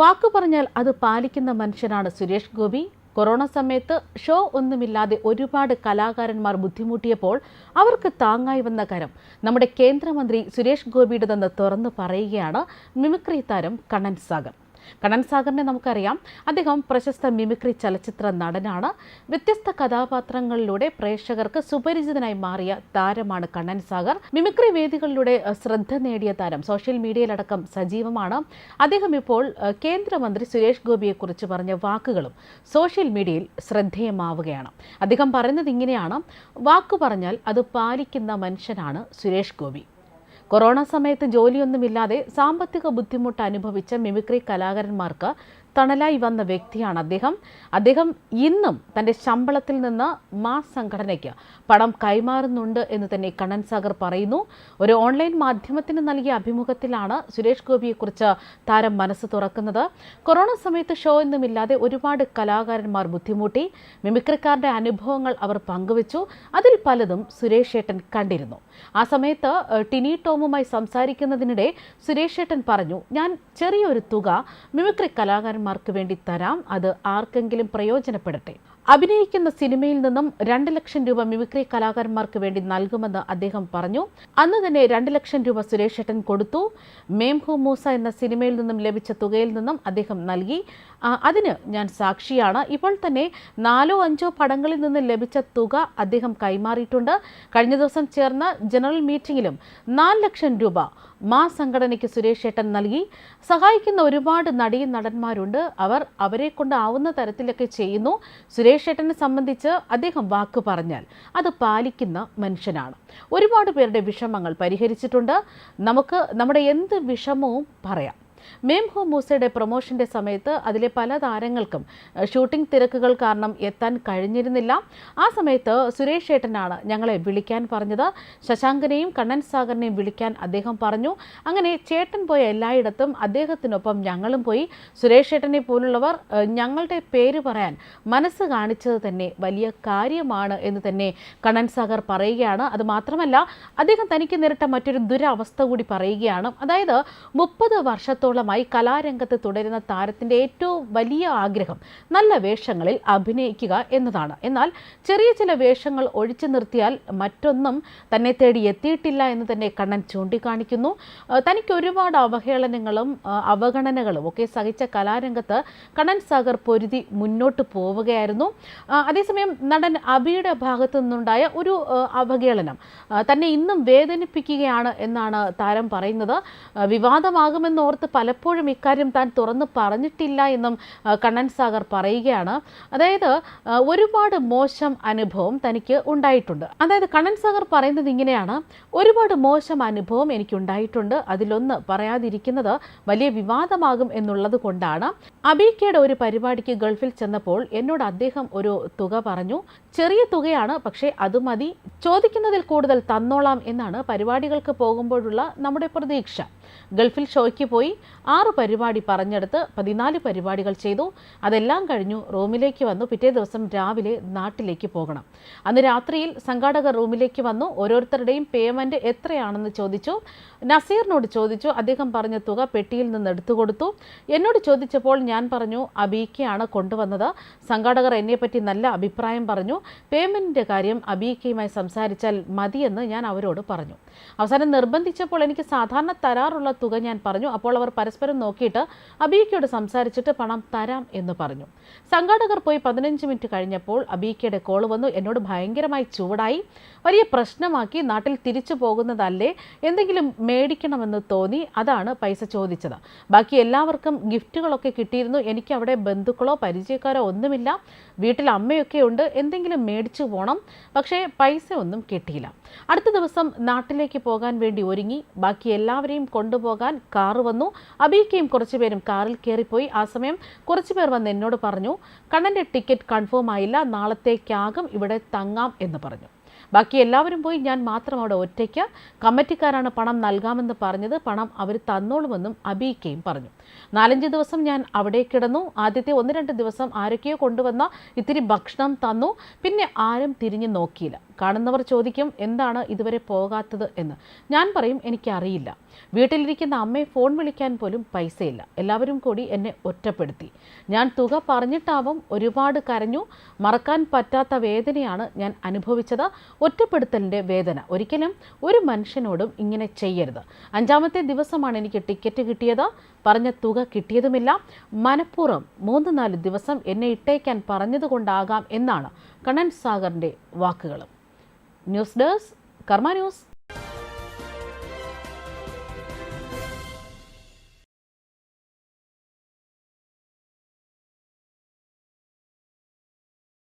വാക്കു പറഞ്ഞാൽ അത് പാലിക്കുന്ന മനുഷ്യനാണ് സുരേഷ് ഗോപി. കൊറോണ സമയത്ത് ഷോ ഒന്നുമില്ലാതെ ഒരുപാട് കലാകാരന്മാർ ബുദ്ധിമുട്ടിയപ്പോൾ അവർക്ക് താങ്ങായി വന്ന കരം. നമ്മുടെ കേന്ദ്രമന്ത്രി സുരേഷ് ഗോപിയുടേതെന്ന് തുറന്നു പറയുകയാണ് മിമിക്രി താരം കണ്ണൻ സാഗർ. കണ്ണൻ നമുക്കറിയാം. അദ്ദേഹം പ്രശസ്ത മിമിക്രി ചലച്ചിത്ര നടനാണ്. വ്യത്യസ്ത കഥാപാത്രങ്ങളിലൂടെ പ്രേക്ഷകർക്ക് സുപരിചിതനായി മാറിയ താരമാണ് കണ്ണൻ സാഗർ മിമിക്രി വേദികളിലൂടെ ശ്രദ്ധ നേടിയ താരം സോഷ്യൽ മീഡിയയിലടക്കം സജീവമാണ്. അദ്ദേഹം ഇപ്പോൾ കേന്ദ്രമന്ത്രി സുരേഷ് ഗോപിയെക്കുറിച്ച് പറഞ്ഞ വാക്കുകളും സോഷ്യൽ മീഡിയയിൽ ശ്രദ്ധേയമാവുകയാണ്. അദ്ദേഹം പറയുന്നത് ഇങ്ങനെയാണ്. വാക്കു പറഞ്ഞാൽ അത് പാലിക്കുന്ന മനുഷ്യനാണ് സുരേഷ് ഗോപി. കൊറോണ സമയത്ത് ജോലിയൊന്നുമില്ലാതെ സാമ്പത്തിക ബുദ്ധിമുട്ട് അനുഭവിച്ച മിമിക്രി കലാകാരന്മാർക്ക് തണലായി വന്ന വ്യക്തിയാണ് അദ്ദേഹം. അദ്ദേഹം ഇന്നും തന്റെ ശമ്പളത്തിൽ നിന്ന് മാ സംഘടനയ്ക്ക് പണം കൈമാറുന്നുണ്ട് എന്ന് തന്നെ കണ്ണൻ സാഗർ പറയുന്നു. ഒരു ഓൺലൈൻ മാധ്യമത്തിന് നൽകിയ അഭിമുഖത്തിലാണ് സുരേഷ് ഗോപിയെക്കുറിച്ച് താരം മനസ്സ് തുറക്കുന്നത്. കൊറോണ സമയത്ത് ഷോ ഒന്നുമില്ലാതെ ഒരുപാട് കലാകാരന്മാർ ബുദ്ധിമുട്ടി. മിമിക്രിക്കാരുടെ അനുഭവങ്ങൾ അവർ പങ്കുവച്ചു. അതിൽ പലതും സുരേഷ് ഏട്ടൻ കണ്ടിരുന്നു. ആ സമയത്ത് ടിനി ടോമുമായി സംസാരിക്കുന്നതിനിടെ സുരേഷ് ഏട്ടൻ പറഞ്ഞു ഞാൻ ചെറിയൊരു തുക മിമിക്രി കലാകാരന്മാർക്ക് വേണ്ടി തരാം. അത് ആർക്കെങ്കിലും പ്രയോജനപ്പെടട്ടെ. അഭിനയിക്കുന്ന സിനിമയിൽ നിന്നും രണ്ട് ലക്ഷം രൂപ മിമിക്രി കലാകാരന്മാർക്ക് വേണ്ടി നൽകുമെന്ന് അദ്ദേഹം പറഞ്ഞു. അന്ന് തന്നെ രണ്ട് ലക്ഷം രൂപ സുരേഷ് ഏട്ടൻ കൊടുത്തു. മേംഹു മൂസ എന്ന സിനിമയിൽ നിന്നും ലഭിച്ച തുകയിൽ നിന്നും അദ്ദേഹം നൽകി. അതിന് ഞാൻ സാക്ഷിയാണ്. ഇപ്പോൾ തന്നെ നാലോ അഞ്ചോ പടങ്ങളിൽ നിന്ന് ലഭിച്ച തുക അദ്ദേഹം കൈമാറിയിട്ടുണ്ട്. കഴിഞ്ഞ ദിവസം ചേർന്ന ജനറൽ മീറ്റിംഗിലും നാല് ലക്ഷം രൂപ മാ സംഘടനയ്ക്ക് സുരേഷ് ഏട്ടൻ നൽകി. സഹായിക്കുന്ന ഒരുപാട് നടീ നടന്മാരുണ്ട്. അവർ അവരെ കൊണ്ടാവുന്ന തരത്തിലൊക്കെ ചെയ്യുന്നു. സുരേഷ് ഏട്ടനെ സംബന്ധിച്ച് അദ്ദേഹം വാക്ക് പറഞ്ഞാൽ അത് പാലിക്കുന്ന മനുഷ്യനാണ്. ഒരുപാട് പേരുടെ വിഷമങ്ങൾ പരിഹരിച്ചിട്ടുണ്ട്. നമുക്ക് നമ്മുടെ എന്ത് വിഷമവും പറയാം. മേം ഹോ മൂസയുടെ പ്രൊമോഷന്റെ സമയത്ത് അതിലെ പല താരങ്ങൾക്കും ഷൂട്ടിംഗ് തിരക്കുകൾ കാരണം എത്താൻ കഴിഞ്ഞിരുന്നില്ല. ആ സമയത്ത് സുരേഷ് ഏട്ടനാണ് ഞങ്ങളെ വിളിക്കാൻ പറഞ്ഞത്. ശശാങ്കനെയും കണ്ണൻ സാഗറിനെയും വിളിക്കാൻ അദ്ദേഹം പറഞ്ഞു. അങ്ങനെ ചേട്ടൻ പോയ എല്ലായിടത്തും അദ്ദേഹത്തിനൊപ്പം ഞങ്ങളും പോയി. സുരേഷ് ഏട്ടനെ പോലുള്ളവർ ഞങ്ങളുടെ പേര് പറയാൻ മനസ്സ് കാണിച്ചത് തന്നെ വലിയ കാര്യമാണ് എന്ന് തന്നെ കണ്ണൻ സാഗർ പറയുകയാണ്. അത് മാത്രമല്ല അദ്ദേഹം തനിക്ക് നേരിട്ട മറ്റൊരു ദുരവസ്ഥ കൂടി പറയുകയാണ്. അതായത് മുപ്പത് വർഷത്തോളമായി കലാരംഗത്ത് തുടരുന്ന താരത്തിന്റെ ഏറ്റവും വലിയ ആഗ്രഹം നല്ല വേഷങ്ങളിൽ അഭിനയിക്കുക എന്നതാണ്. എന്നാൽ ചെറിയ ചില വേഷങ്ങൾ ഒഴിച്ചു നിർത്തിയാൽ മറ്റൊന്നും തന്നെ തേടി എത്തിയിട്ടില്ല എന്ന് തന്നെ കണ്ണൻ ചൂണ്ടിക്കാണിക്കുന്നു. തനിക്ക് ഒരുപാട് അവഹേളനങ്ങളും അവഗണനകളും ഒക്കെ സഹിച്ച കലാരംഗത്ത് കണ്ണൻ സാഗർ പൊരുതി മുന്നോട്ട് പോവുകയായിരുന്നു. അതേസമയം നടൻ അബിയുടെ ഭാഗത്തു നിന്നുണ്ടായ ഒരു അവഹേളനം തന്നെ ഇന്നും വേദനിപ്പിക്കുകയാണ് എന്നാണ് താരം പറയുന്നത്. വിവാദമാകുമെന്നോർത്ത് പലപ്പോഴും ഇക്കാര്യം താൻ തുറന്ന് പറഞ്ഞിട്ടില്ല എന്നും കണ്ണൻ സാഗർ പറയുകയാണ്. അതായത് ഒരുപാട് മോശം അനുഭവം തനിക്ക് ഉണ്ടായിട്ടുണ്ട്. അതായത് കണ്ണൻ സാഗർ പറയുന്നത് ഇങ്ങനെയാണ്. ഒരുപാട് മോശം അനുഭവം എനിക്കുണ്ടായിട്ടുണ്ട് അതിലൊന്ന് പറയാതിരിക്കുന്നത് വലിയ വിവാദമാകും എന്നുള്ളത് കൊണ്ടാണ്. അബീക്കയുടെ ഒരു പരിപാടിക്ക് ഗൾഫിൽ ചെന്നപ്പോൾ എന്നോട് അദ്ദേഹം ഒരു തുക പറഞ്ഞു. ചെറിയ തുകയാണ് പക്ഷേ അത് മതി. ചോദിക്കുന്നതിൽ കൂടുതൽ തന്നോളാം എന്നാണ് പരിപാടികൾക്ക് പോകുമ്പോഴുള്ള നമ്മുടെ പ്രതീക്ഷ. ഗൾഫിൽ ഷോയ്ക്ക് പോയി ആറ് പരിപാടി പറഞ്ഞെടുത്ത് പതിനാല് പരിപാടികൾ ചെയ്തു. അതെല്ലാം കഴിഞ്ഞു റൂമിലേക്ക് വന്നു. പിറ്റേ ദിവസം രാവിലെ നാട്ടിലേക്ക് പോകണം. അന്ന് രാത്രിയിൽ സംഘാടകർ റൂമിലേക്ക് വന്നു. ഓരോരുത്തരുടെയും പേയ്മെന്റ് എത്രയാണെന്ന് ചോദിച്ചു. നസീറിനോട് ചോദിച്ചു. അദ്ദേഹം പറഞ്ഞ തുക പെട്ടിയിൽ നിന്ന് എടുത്തു കൊടുത്തു. എന്നോട് ചോദിച്ചപ്പോൾ ഞാൻ പറഞ്ഞു അബീക്കയാണ് കൊണ്ടുവന്നത്. സംഘാടകർ എന്നെപ്പറ്റി നല്ല അഭിപ്രായം പറഞ്ഞു. പേയ്മെന്റിന്റെ കാര്യം അബീക്കയുമായി സംസാരിച്ചാൽ മതിയെന്ന് ഞാൻ അവരോട് പറഞ്ഞു. അവസാനം നിർബന്ധിച്ചപ്പോൾ എനിക്ക് സാധാരണ തരാറുള്ള തുക ഞാൻ പറഞ്ഞു. അപ്പോൾ അവർ പരസ്പരം നോക്കിയിട്ട് അബീക്കയോട് സംസാരിച്ചിട്ട് പണം തരാം എന്ന് പറഞ്ഞു. സംഘാടകർ പോയി പതിനഞ്ച് മിനിറ്റ് കഴിഞ്ഞപ്പോൾ അബീക്കയുടെ കോൾ വന്നു. എന്നോട് ഭയങ്കരമായി ചൂടായി. വലിയ പ്രശ്നമാക്കി നാട്ടിൽ തിരിച്ചു പോകുന്നതല്ലേ? എന്തെങ്കിലും മേടിക്കണമെന്ന് തോന്നി. അതാണ് പൈസ ചോദിച്ചത്. ബാക്കി എല്ലാവർക്കും ഗിഫ്റ്റുകളൊക്കെ കിട്ടിയിരുന്നു. എനിക്ക് അവിടെ ബന്ധുക്കളോ പരിചയക്കാരോ ഒന്നുമില്ല. വീട്ടിൽ അമ്മയൊക്കെ ഉണ്ട്. എന്തെങ്കിലും മേടിച്ചു പോകണം പക്ഷേ പൈസ ഒന്നും കിട്ടിയില്ല. അടുത്ത ദിവസം നാട്ടിലേക്ക് പോകാൻ വേണ്ടി ഒരുങ്ങി. ബാക്കി എല്ലാവരെയും കൊണ്ടുപോകാൻ കാറ് വന്നു. അബീക്കയും കുറച്ചു പേരും കാറിൽ കയറിപ്പോയി. ആ സമയം കുറച്ചു പേർ വന്ന് എന്നോട് പറഞ്ഞു കണ്ണന്റെ ടിക്കറ്റ് കൺഫേം ആയില്ല നാളത്തേക്കാകും ഇവിടെ തങ്ങാം എന്ന് പറഞ്ഞു. ബാക്കി എല്ലാവരും പോയി. ഞാൻ മാത്രം അവിടെ ഒറ്റയ്ക്ക്. കമ്മിറ്റിക്കാരാണ് പണം നൽകാമെന്ന് പറഞ്ഞത്. പണം അവർ തന്നോളുമെന്നും അബീക്കയും പറഞ്ഞു. നാലഞ്ച് ദിവസം ഞാൻ അവിടെ കിടന്നു. ആദ്യത്തെ ഒന്ന് രണ്ട് ദിവസം ആരൊക്കെയോ കൊണ്ടുവന്ന ഇത്തിരി ഭക്ഷണം തന്നു. പിന്നെ ആരും തിരിഞ്ഞു നോക്കിയില്ല. കാണുന്നവർ ചോദിക്കും എന്താണ് ഇതുവരെ പോകാത്തത് എന്ന്? ഞാൻ പറയും എനിക്കറിയില്ല. വീട്ടിലിരിക്കുന്ന അമ്മയെ ഫോൺ വിളിക്കാൻ പോലും പൈസയില്ല. എല്ലാവരും കൂടി എന്നെ ഒറ്റപ്പെടുത്തി. ഞാൻ തുക പറഞ്ഞിട്ടാവും ഒരുപാട് കരഞ്ഞു. മറക്കാൻ പറ്റാത്ത വേദനയാണ് ഞാൻ അനുഭവിച്ചത്. ഒറ്റപ്പെടുത്തലിന്റെ വേദന. ഒരിക്കലും ഒരു മനുഷ്യനോടും ഇങ്ങനെ ചെയ്യരുത്. അഞ്ചാമത്തെ ദിവസമാണ് എനിക്ക് ടിക്കറ്റ് കിട്ടിയത്. പറഞ്ഞ തുക കിട്ടിയതുമില്ല. മനഃപൂർവം മൂന്ന് നാല് ദിവസം എന്നെ ഇട്ടേക്കാൻ പറഞ്ഞതുകൊണ്ടാകാം എന്നാണ് കണ്ണൻ സാഗറിന്റെ വാക്കുകളും. News desk Karma news.